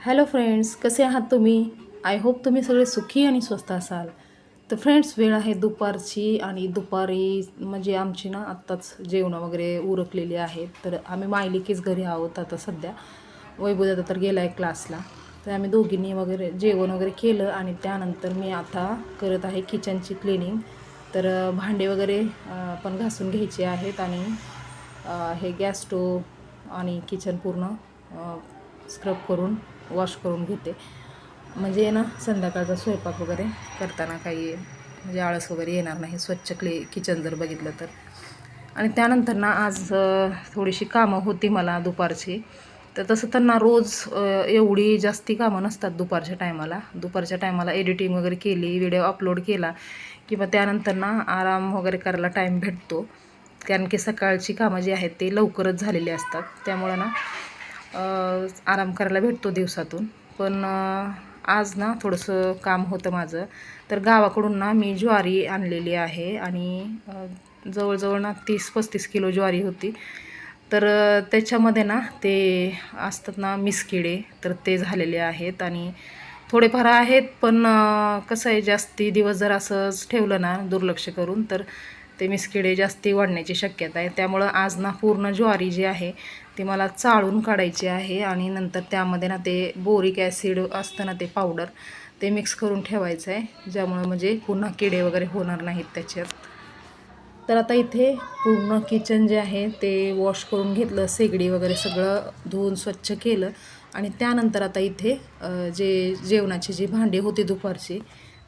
Hello friends कसे आहात तुम्ही? आय होप तुम्ही सगळे सुखी आणि स्वस्त असाल. तर फ्रेंड्स वेळ आहे दुपारची आणि दुपारी म्हणजे आमची ना आत्ताच जेवणं वगैरे उरकलेली आहेत तर आम्ही मायलिकीच घरी आहोत आता सध्या. वैभवदादा तर गेला आहे क्लासला. तर आम्ही दोघींनी वगैरे जेवण वगैरे केलं आणि त्यानंतर मी आता करत आहे किचनची क्लिनिंग. तर भांडे वगैरे पण घासून घ्यायचे आहेत आणि हे गॅस स्टोव आणि किचन पूर्ण स्क्रब करून वॉश करून घेते. म्हणजे ना संध्याकाळचा स्वयंपाक वगैरे करताना काही म्हणजे आळस वगैरे येणार नाही. स्वच्छ क्ले किचन जर बघितलं तर. आणि त्यानंतर ना आज थोडीशी कामं होती मला दुपारची. तर तसं तर ना रोज एवढी जास्ती कामं नसतात दुपारच्या टायमाला. दुपारच्या टायमाला एडिटिंग वगैरे केली व्हिडिओ अपलोड केला किंवा त्यानंतर ना आराम वगैरे करायला टाईम भेटतो. कारण की सकाळची कामं जी आहेत ते लवकरच झालेली असतात. त्यामुळं ना आराम करायला भेटतो दिवसातून. पण आज ना थोडंसं काम होतं माझं. तर गावाकडून ना मी ज्वारी आणलेली आहे आणि जवळजवळ ना तीस पस्तीस किलो ज्वारी होती. तर त्याच्यामध्ये ना ते असतात ना मिसकिडे तर ते झालेले आहेत आणि थोडेफार आहेत पण कसं आहे जास्ती दिवस जर असंच ठेवलं ना दुर्लक्ष करून तर ते मिसकिडे जास्ती वाढण्याची शक्यता आहे. त्यामुळं आज ना पूर्ण ज्वारी जी आहे ती मला चाळून काढायची आहे आणि नंतर त्यामध्ये ना ते बोरिक ॲसिड असतं ना ते पावडर ते मिक्स करून ठेवायचं आहे ज्यामुळं म्हणजे पुन्हा किडे वगैरे होणार नाहीत त्याच्यात. तर आता इथे पूर्ण किचन जे आहे ते वॉश करून घेतलं शेगडी वगैरे सगळं धुवून स्वच्छ केलं आणि त्यानंतर आता इथे जे जेवणाची जी भांडी होती दुपारची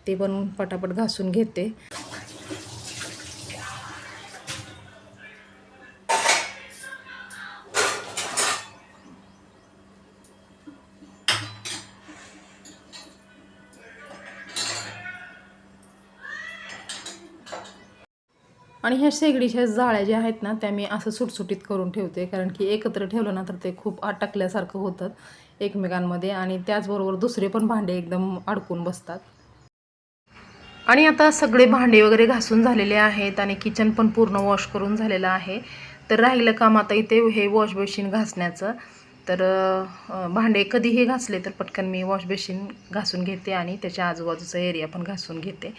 ते पण पटापट घासून घेते. आणि ह्या शेगडीच्या जाळ्या ज्या आहेत ना त्या मी असं सुटसुटीत करून ठेवते. कारण की एकत्र ठेवलं ना तर ते खूप अटकल्यासारखं होतं एकमेकांमध्ये. आणि त्याचबरोबर दुसरे पण भांडे एकदम अडकून बसतात. आणि आता सगळे भांडे वगैरे घासून झालेले आहेत आणि किचन पण पूर्ण वॉश करून झालेलं आहे. तर राहिलं काम आता इथे हे वॉश बेसिन घासण्याचं. तर भांडे कधीही घासले तर पटकन मी वॉश बेसिन घासून घेते आणि त्याच्या आजूबाजूचा एरिया पण घासून घेते.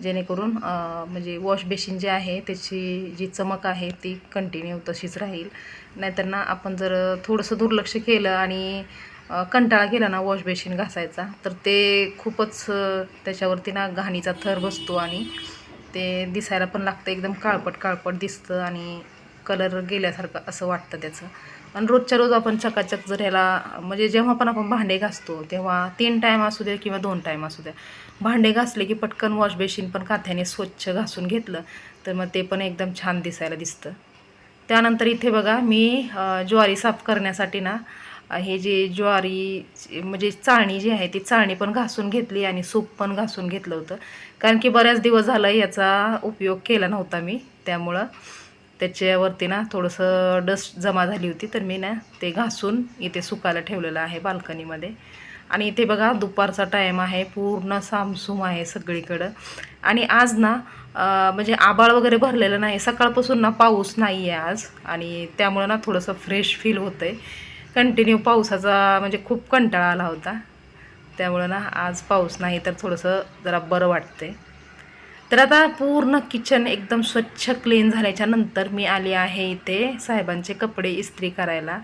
जेणेकरून म्हणजे वॉश बेसिन जे आहे त्याची जी चमक आहे ती कंटिन्यू तशीच राहील. नाहीतर ना आपण जर थोडंसं दुर्लक्ष केलं आणि कंटाळा केला ना वॉश बेसिन घासायचा तर ते खूपच त्याच्यावरती ना घाणीचा थर बसतो आणि ते दिसायला पण लागतं एकदम काळपट काळपट दिसतं आणि कलर गेल्यासारखं असं वाटतं त्याचं. आणि रोजच्या रोज आपण चकाचक जर ह्याला म्हणजे जेव्हा पण आपण भांडे घासतो तेव्हा तीन टाईम असू दे किंवा दोन टाईम असू द्या भांडे घासले की पटकन वॉश बेसिन पण काथ्याने स्वच्छ घासून घेतलं तर मग ते पण एकदम छान दिसायला दिसतं. त्यानंतर इथे बघा मी ज्वारी साफ करण्यासाठी ना हे जे ज्वारी म्हणजे चाळणी जी आहे ती चाळणी पण घासून घेतली आणि सूप पण घासून घेतलं होतं. कारण की बऱ्याच दिवस झालं याचा उपयोग केला नव्हता मी त्यामुळं. त्याच्यावरती ना थोडंसं डस्ट जमा झाली होती तर मी ना ते घासून इथे सुकायला ठेवलेलं आहे बाल्कनीमध्ये. आणि इथे बघा दुपारचा टाईम आहे पूर्ण सामसूम आहे सगळीकडं. आणि आज ना म्हणजे आबाळ वगैरे भरलेलं नाही. सकाळपासून ना पाऊस नाही आहे आज. आणि त्यामुळं ना थोडंसं फ्रेश फील होतं आहे कंटिन्यू पावसाचा म्हणजे खूप कंटाळा आला होता. त्यामुळं ना आज पाऊस नाही तर थोडंसं जरा बरं वाटतंय. तर आता पूर्ण किचन एकदम स्वच्छ क्लीन झाल्याच्यानंतर मी आली आहे इथे साहेबांचे कपडे इस्त्री करायला.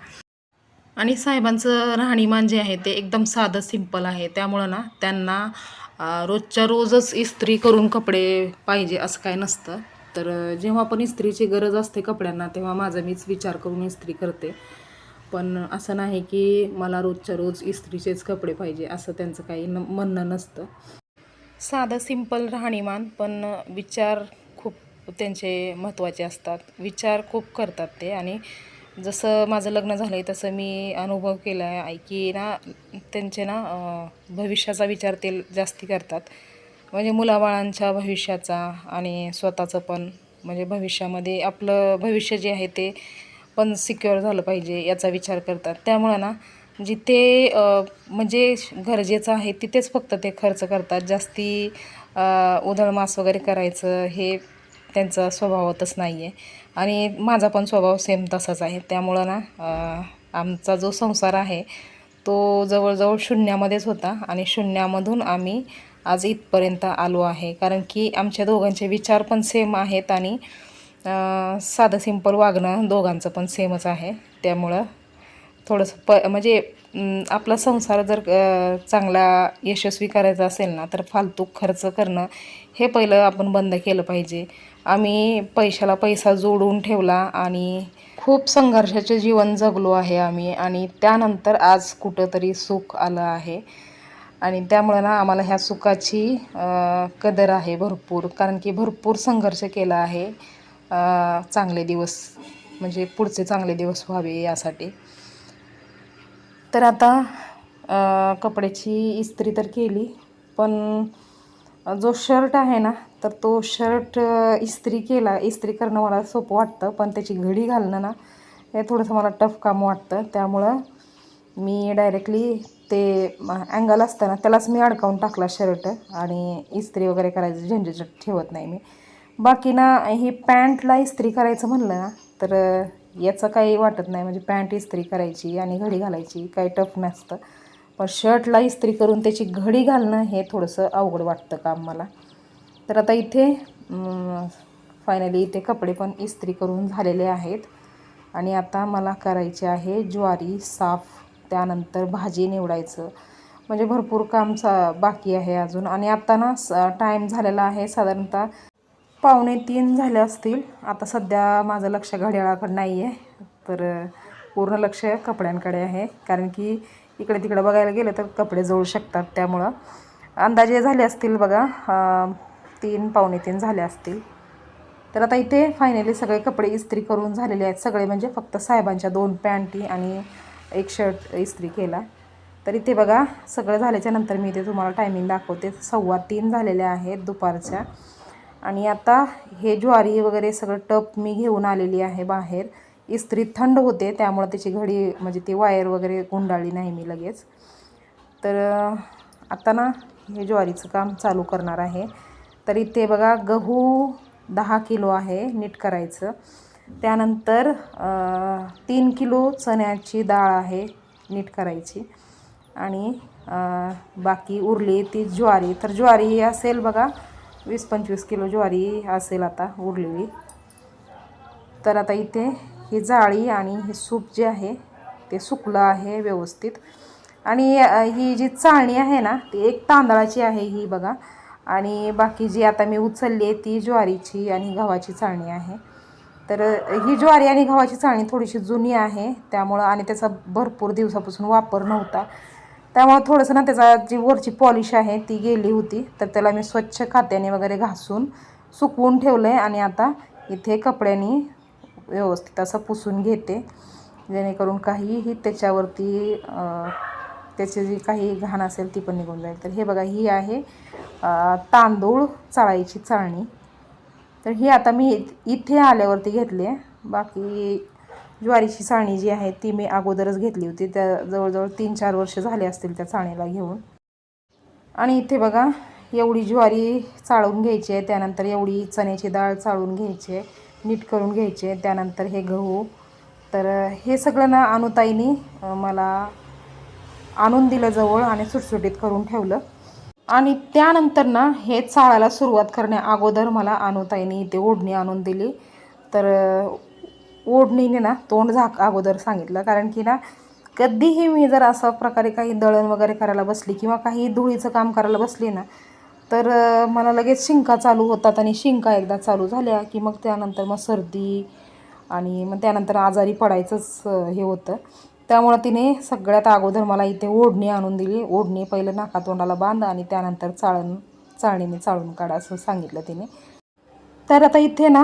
आणि साहेबांचं राहणीमान जे आहे ते एकदम साधं सिंपल आहे. त्यामुळं ना त्यांना रोजच्या रोजच इस्त्री करून कपडे पाहिजे असं काय नसतं. तर जेव्हा पण इस्त्रीची गरज असते कपड्यांना तेव्हा माझा मीच विचार करून इस्त्री करते. पण असं नाही की मला रोजच्या रोज इस्त्रीचेच कपडे पाहिजे असं त्यांचं काही न म्हणणं नसतं. साधं सिंपल राहणीमान पण विचार खूप त्यांचे महत्त्वाचे असतात. विचार खूप करतात ते. आणि जसं माझं लग्न झालं आहे तसं मी अनुभव केला आहे की ना त्यांचे ना भविष्याचा विचार ते जास्ती करतात. म्हणजे मुलाबाळांच्या भविष्याचा आणि स्वतःचं पण. म्हणजे भविष्यामध्ये आपलं भविष्य जे आहे ते पण सिक्युअर झालं पाहिजे याचा विचार करतात. त्यामुळं ना जिथे म्हणजे गरजेचं आहे तिथेच फक्त ते खर्च करतात. जास्ती उधळमास वगैरे करायचं हे त्यांचा स्वभावतच नाही आहे आणि माझा पण स्वभाव सेम तसाच आहे. त्यामुळं ना आमचा जो संसार आहे तो जवळजवळ शून्यामध्येच होता. आणि शून्यामधून आम्ही आज इथपर्यंत आलो आहे. कारण की आमच्या दोघांचे विचार पण सेम आहेत आणि साधं सिंपल वागणं दोघांचं पण सेमच आहे. त्यामुळं थोडंसं प म्हणजे आपला संसार जर चांगला यशस्वी करायचा असेल ना तर फालतू खर्च करणं हे पहिलं आपण बंद केलं पाहिजे. आम्ही पैशाला पैसा जोडून ठेवला आणि खूप संघर्षाचे जीवन जगलो आहे आम्ही आणि त्यानंतर आज कुठंतरी सुख आलं आहे. आणि त्यामुळं ना आम्हाला ह्या सुखाची कदर आहे भरपूर. कारण की भरपूर संघर्ष केला आहे. चांगले दिवस म्हणजे पुढचे चांगले दिवस व्हावे यासाठी. तर आता कपड्याची इस्त्री तर केली पण जो शर्ट आहे ना तर तो शर्ट इस्त्री केला. इस्त्री करणं मला सोपं वाटतं पण त्याची घडी घालणं ना हे थोडंसं मला टफ काम वाटतं. त्यामुळं मी डायरेक्टली ते अँगल असतं ना त्यालाच मी अडकावून टाकला शर्ट आणि इस्त्री वगैरे करायचं झंझट ठेवत नाही मी. बाकी ना ही पॅन्टला इस्त्री करायचं म्हणलं ना तर याचं काही वाटत नाही. म्हणजे पॅन्ट इस्त्री करायची आणि घडी घालायची काही टफ नसतं. पण शर्टला इस्त्री करून त्याची घडी घालणं हे थोडंसं अवघड वाटतं काम मला. तर आता इथे फायनली इथे कपडे पण इस्त्री करून झालेले आहेत. आणि आता मला करायचे आहे ज्वारी साफ त्यानंतर भाजी निवडायचं. म्हणजे भरपूर काम चा बाकी आहे अजून. आणि आता ना स टाईम झालेला आहे साधारणतः पावणे तीन झाले असतील. आता सध्या माझं लक्ष घड्याळाकडे नाही आहे तर पूर्ण लक्ष कपड्यांकडे आहे. कारण की इकडे तिकडे बघायला गेलं तर कपडे जळू शकतात त्यामुळं. अंदाजे झाले असतील बघा तीन पावणे तीन झाले असतील. तर आता इथे फायनली सगळे कपडे इस्त्री करून झालेले आहेत. सगळे म्हणजे फक्त साहेबांच्या दोन पॅन्टी आणि एक शर्ट इस्त्री केला. तर इथे बघा सगळं झाल्याच्यानंतर मी इथे तुम्हाला टायमिंग दाखवते. सव्वा तीन झालेल्या आहेत दुपारच्या. आणि आता हे ज्वारी वगैरे सगळं टप मी घेऊन आलेली आहे बाहेर. इस्त्री थंड होते त्यामुळं त्याची घडी म्हणजे ती वायर वगैरे गुंडाळली नाही मी लगेच. तर आता ना हे ज्वारीचं काम चालू करणार आहे. तर इथे बघा गहू दहा किलो आहे नीट करायचं. त्यानंतर तीन किलो चण्याची डाळ आहे नीट करायची. आणि बाकी उरली ती ज्वारी. तर ज्वारी असेल बघा वीस पंचवीस किलो ज्वारी असेल आता उरलेली. तर आता इथे ही जाळी आणि हे सूप जे आहे ते सुकलं आहे व्यवस्थित. आणि ही जी चाळणी आहे ना ती एक तांदळाची आहे ही बघा. आणि बाकी जी आता मी उचलली आहे ती ज्वारीची आणि गव्हाची चाळणी आहे. तर ही ज्वारी आणि गव्हाची चाळणी थोडीशी जुनी आहे त्यामुळं आणि त्याचा भरपूर दिवसापासून वापर नव्हता. त्यामुळं थोडंसं ना त्याचा जी वरची पॉलिश आहे ती गेली होती. तर त्याला मी स्वच्छ खात्याने वगैरे घासून सुकवून ठेवलं आहे आणि आता इथे कपड्यांनी व्यवस्थित असं पुसून घेते. जेणेकरून काहीही त्याच्यावरती त्याची जी काही घाण असेल ती पण निघून जाईल. तर हे बघा ही आहे तांदूळ चाळायची चाळणी. तर ही आता मी इथे आल्यावरती घेतली आहे. बाकी ज्वारीची साणी जी आहे ती मी अगोदरच घेतली होती. त्या जवळजवळ तीन चार वर्ष झाले असतील त्या साणीला घेऊन. आणि इथे बघा एवढी ज्वारी चाळून घ्यायची आहे. त्यानंतर एवढी चण्याची डाळ चाळून घ्यायची आहे. नीट करून घ्यायची आहे. त्यानंतर हे गहू. तर हे सगळं ना अनुताईनी मला आणून दिलं जवळ आणि सुटसुटीत करून ठेवलं. आणि त्यानंतर ना हे चाळायला सुरुवात करण्या अगोदर मला अनुताईनी इथे ओढणी आणून दिली. तर ओढणीने ना तोंड झाक अगोदर सांगितलं. कारण की ना कधीही मी जर अशा प्रकारे काही दळण वगैरे करायला बसली किंवा काही धुळीचं काम करायला बसली ना तर मला लगेच शिंका चालू होतात आणि शिंका एकदा चालू झाल्या की मग त्यानंतर मग सर्दी आणि मग त्यानंतर आजारी पडायचंच हे होतं. त्यामुळं तिने सगळ्यात अगोदर मला इथे ओढणी आणून दिली. ओढणी पहिलं नाकातोंडाला बांध आणि त्यानंतर चाळण चाळणीने चाळून काढा असं सांगितलं तिने. तर आता इथे ना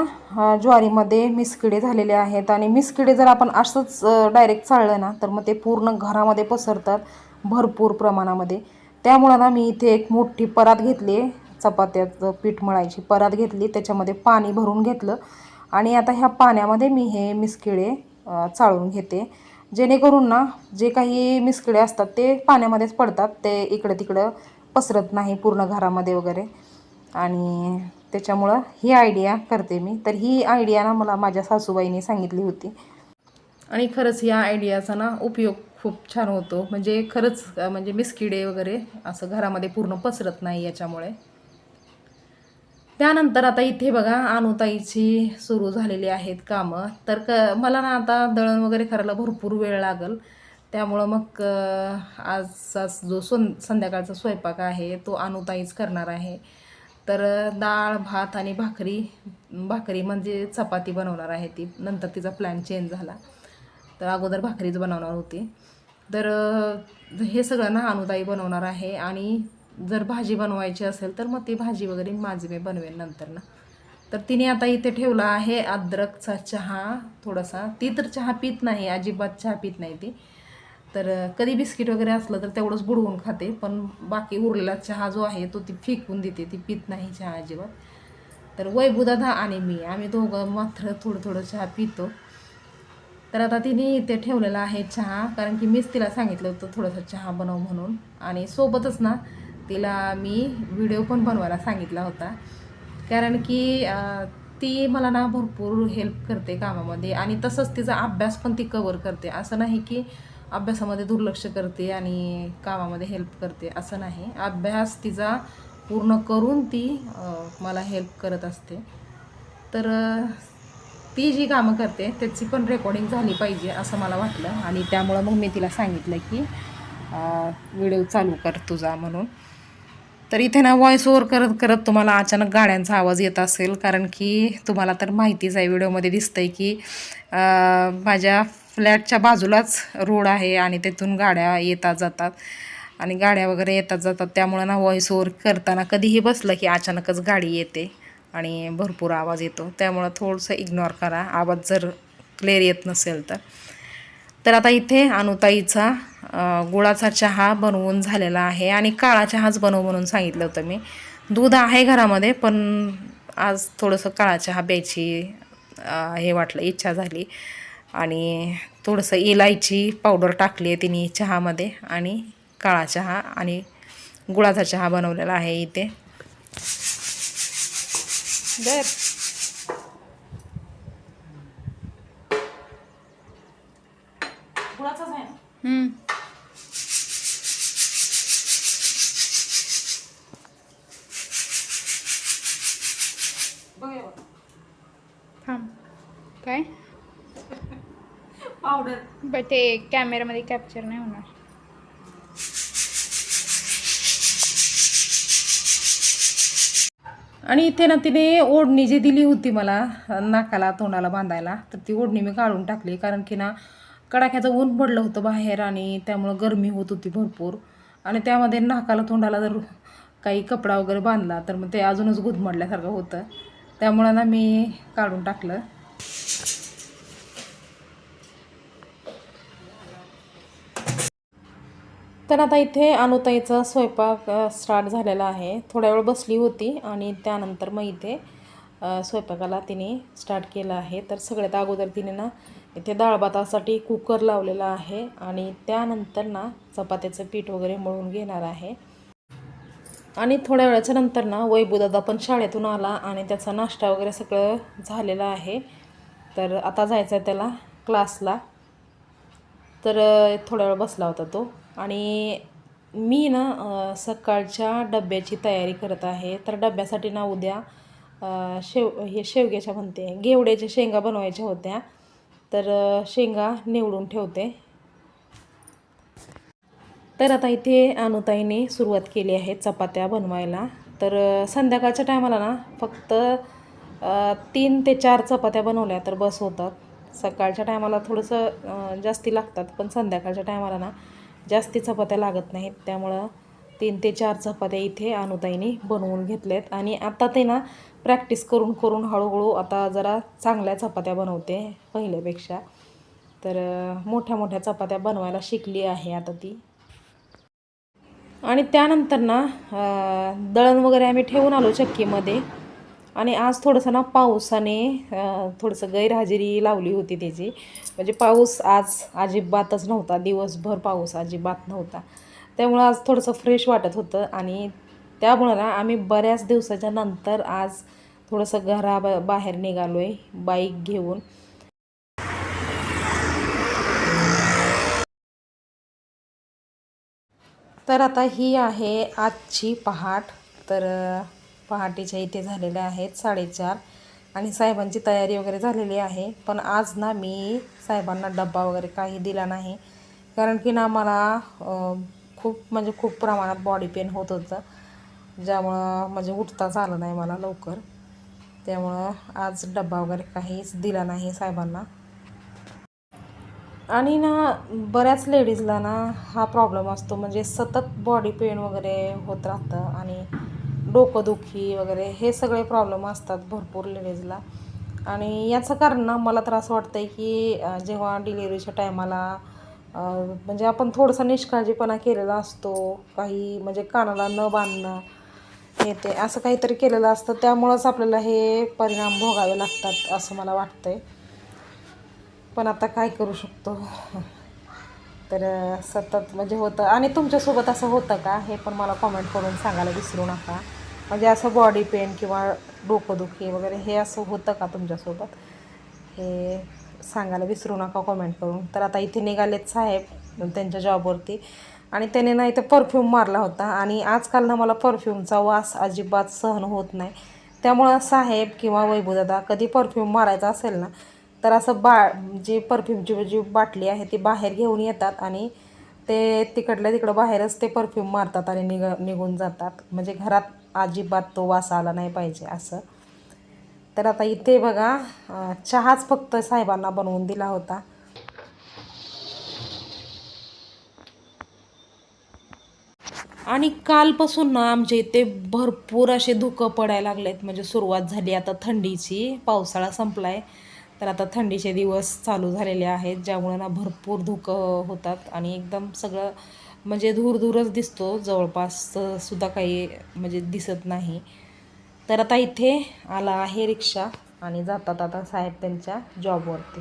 ज्वारीमध्ये मिसकिडे झालेले आहेत आणि मिसकिडे जर आपण असंच डायरेक्ट चाळलं ना तर मग ते पूर्ण घरामध्ये पसरतात भरपूर प्रमाणामध्ये. त्यामुळं ना मी इथे एक मोठी परात घेतली आहे चपात्याचं पीठ मळायची परात घेतली त्याच्यामध्ये पाणी भरून घेतलं आणि आता ह्या पाण्यामध्ये मी हे मिसकिडे चाळून घेते. जेणेकरून ना जे काही मिसकिडे असतात ते पाण्यामध्येच पडतात ते इकडं तिकडं पसरत नाही पूर्ण घरामध्ये वगैरे. आणि त्याच्यामुळं ही आयडिया करते मी. तर ही आयडिया ना मला माझ्या सासूबाईने सांगितली होती. आणि खरंच या आयडियाचा ना उपयोग खूप छान होतो. म्हणजे खरंच म्हणजे मिसकिडे वगैरे असं घरामध्ये पूर्ण पसरत नाही याच्यामुळे. त्यानंतर आता इथे बघा अनुताईची सुरू झालेली आहेत कामं. तर क मला ना आता दळण वगैरे करायला भरपूर वेळ लागल. त्यामुळं मग आजचा जो सोन संध्याकाळचा स्वयंपाक आहे तो अनुताईच करणार आहे. तर डाळ भात आणि भाकरी भाकरी म्हणजे चपाती बनवणार आहे ती. नंतर तिचा प्लॅन चेंज झाला. तर अगोदर भाकरीच बनवणार होती. तर हे सगळं ना अनुदायी बनवणार आहे आणि जर भाजी बनवायची असेल तर मग ती भाजी वगैरे माझी मी बनवेन नंतर ना. तर तिने आता इथे ठेवला आहे अद्रकचा चहा थोडासा. ती तर चहा पित नाही अजिबात चहा पित नाही ती. तर कधी बिस्किट वगैरे असलं तर तेवढंच बुडवून खाते. पण बाकी उरलेला चहा जो आहे तो ती फेकून देते. ती पित नाही चहा अजिबात. तर वैभुदादा आणि मी आम्ही दोघं मात्र थोडं थोडं चहा पितो. तर आता तिने इथे ठेवलेला आहे चहा कारण की मीच तिला सांगितलं होतं थोडंसं चहा बनव म्हणून. आणि सोबतच ना तिला मी व्हिडिओ पण बनवायला सांगितला होता. कारण की ती मला ना भरपूर हेल्प करते कामामध्ये. आणि तसंच तिचा अभ्यास पण ती कवर करते. असं नाही की अभ्यासामध्ये दुर्लक्ष करते आणि कामामध्ये हेल्प करते असं नाही. अभ्यास तिचा पूर्ण करून ती मला हेल्प करत असते. तर ती जी कामं करते त्याची पण रेकॉर्डिंग झाली पाहिजे असं मला वाटलं आणि त्यामुळं मग मी तिला सांगितलं की व्हिडिओ चालू कर तुझा म्हणून. तर इथे ना व्हॉइस ओवर करत करत तुम्हाला अचानक गाड्यांचा आवाज येत असेल कारण की तुम्हाला तर माहितीच आहे व्हिडिओमध्ये दिसतंय की माझ्या फ्लॅटच्या बाजूलाच रोड आहे आणि तिथून गाड्या येतात जातात. आणि गाड्या वगैरे येतात जातात. त्यामुळं ना व्हॉइस ओवर करताना कधीही बसलं की अचानकच गाडी येते आणि भरपूर आवाज येतो. त्यामुळं थोडंसं इग्नोर करा. आवाज जर क्लिअर येत नसेल तर. तर आता इथे अनुताईचा गुळाचा चहा बनवून झालेला आहे आणि काळा चहाच बनव म्हणून सांगितलं होतं मी. दूध आहे घरामध्ये पण आज थोडंसं काळा चहा प्यायची हे वाटलं इच्छा झाली. आणि थोडंसं इलायची पावडर टाकली आहे तिने चहामध्ये आणि काळा चहा आणि गुळाचा चहा बनवलेला आहे इथे. बर. ते कॅमेऱ्यामध्ये कॅप्चर नाही होणार. आणि इथे ना तिने ओढणी जी दिली होती मला नाकाला तोंडाला बांधायला तर ती ओढणी मी काढून टाकली. कारण की ना कडाक्याचं ऊन पडलं होतं बाहेर आणि त्यामुळं गरमी होत होती भरपूर. आणि त्यामध्ये नाकाला तोंडाला जर काही कपडा वगैरे बांधला तर मग ते अजूनच गुदमडल्यासारखं होतं. त्यामुळं ना मी काढून टाकलं. तर आता इथे अनुताईचा स्वयंपाक स्टार्ट झालेला आहे. थोड्या वेळ बसली होती आणि त्यानंतर मग इथे स्वयंपाकाला तिने स्टार्ट केलं आहे. तर सगळ्यात अगोदर तिने ना इथे डाळ भातासाठी कुकर लावलेला आहे आणि त्यानंतर ना चपात्याचं पीठ वगैरे मळून घेणार आहे. आणि थोड्या वेळाच्या नंतर ना वैभूदादा पण शाळेतून आला आणि त्याचा नाश्ता वगैरे सगळं झालेला आहे. तर आता जायचं आहे त्याला क्लासला तर थोड्या थोडा वेळ बसला होता तो. आणि मी ना सकाळच्या डब्याची तयारी करत आहे. तर डब्यासाठी ना उद्या शेव हे शेवग्याच्या म्हणते गेवड्याच्या शेंगा बनवायच्या होत्या. तर शेंगा निवडून ठेवते. तर आता इथे अनुताईने सुरुवात केली आहे चपात्या बनवायला. तर संध्याकाळच्या टायमाला ना फक्त तीन ते चार चपात्या बनवल्या तर बस होतात. सकाळच्या टायमाला थोडंसं जास्ती लागतात पण संध्याकाळच्या टायमाला ना जास्ती चपात्या लागत नाहीत. त्यामुळं तीन ते चार चपात्या इथे अनुताईने बनवून घेतल्यात आणि आता ते ना प्रॅक्टिस करून करून हळूहळू आता जरा चांगल्या चपात्या बनवते पहिल्यापेक्षा. तर मोठ्या मोठ्या चपात्या बनवायला शिकली आहे आता ती. आणि त्यानंतर ना दळण वगैरे आम्ही ठेवून आलो चक्कीमध्ये. आणि आज थोडंसं ना पावसाने थोडंसं गैरहजेरी लावली होती त्याची. म्हणजे पाऊस आज अजिबातच नव्हता. दिवसभर पाऊस अजिबात नव्हता. त्यामुळं आज थोडंसं फ्रेश वाटत होतं आणि त्यामुळं ना आम्ही बऱ्याच दिवसाच्या नंतर आज थोडंसं घरा बाहेर निघालो आहे बाईक घेऊन. तर आता ही आहे आजची पहाट. तर पहाटेच्या इथे झालेल्या आहेत साडेचार. आणि साहेबांची तयारी वगैरे झालेली आहे. पण आज ना मी साहेबांना डब्बा वगैरे काही दिला नाही. कारण की ना मला खूप म्हणजे खूप प्रमाणात बॉडी पेन होत होतं. ज्यामुळं म्हणजे उठताच आलं नाही मला लवकर. त्यामुळं आज डब्बा वगैरे काहीच दिला नाही साहेबांना. आणि ना बऱ्याच लेडीजला ना हा प्रॉब्लेम असतो. म्हणजे सतत बॉडी पेन वगैरे होत राहतं. आणि डोकंदुखी वगैरे हे सगळे प्रॉब्लेम असतात भरपूर लेडीजला आणि याचं कारण ना मला तर असं वाटतं आहे की जेव्हा डिलिव्हरीच्या टायमाला म्हणजे आपण थोडंसं निष्काळजीपणा केलेला असतो काही म्हणजे कानाला न बांधणं हे ते असं काहीतरी केलेलं असतं त्यामुळंच आपल्याला हे परिणाम भोगावे लागतात असं मला वाटतं आहे पण आता काय करू शकतो? तर सतत म्हणजे होतं. आणि तुमच्यासोबत असं होतं का? हे पण मला कॉमेंट करून सांगायला विसरू नका. म्हणजे असं बॉडी पेन किंवा डोकंदुखी वगैरे हे असं होतं का तुमच्यासोबत? हे सांगायला विसरू नका कॉमेंट करून. तर आता इथे निघालेत साहेब त्यांच्या जॉबवरती आणि त्याने ना इथं परफ्यूम मारला होता. आणि आजकाल ना मला परफ्यूमचा वास अजिबात सहन होत नाही. त्यामुळं साहेब किंवा वैभूदादा कधी परफ्यूम मारायचा असेल ना तर असं बा जी परफ्यूमची जी बाटली आहे ती बाहेर घेऊन येतात आणि ते तिकडल्या तिकडं बाहेरच ते परफ्यूम मारतात आणि निघ निघून जातात. म्हणजे घरात अजिबात तो वास आला नाही पाहिजे असं. तर आता इथे बघा चहाच फक्त साहेबांना बनवून दिला होता. आणि कालपासून ना आमच्या इथे भरपूर असे धुकं पडायला लागलेत. म्हणजे सुरुवात झाली आता थंडीची पावसाळा संपलाय. तर आता थंडीचे दिवस चालू झालेले आहेत ज्यामुळे ना भरपूर धुकं होतात आणि एकदम सगळं म्हणजे धूर दूरच दिसतो. जवळपास सुद्धा काही म्हणजे दिसत नाही. तर आता इथे आला आहे रिक्षा आणि जातात आता साहेब त्यांच्या जॉबवरती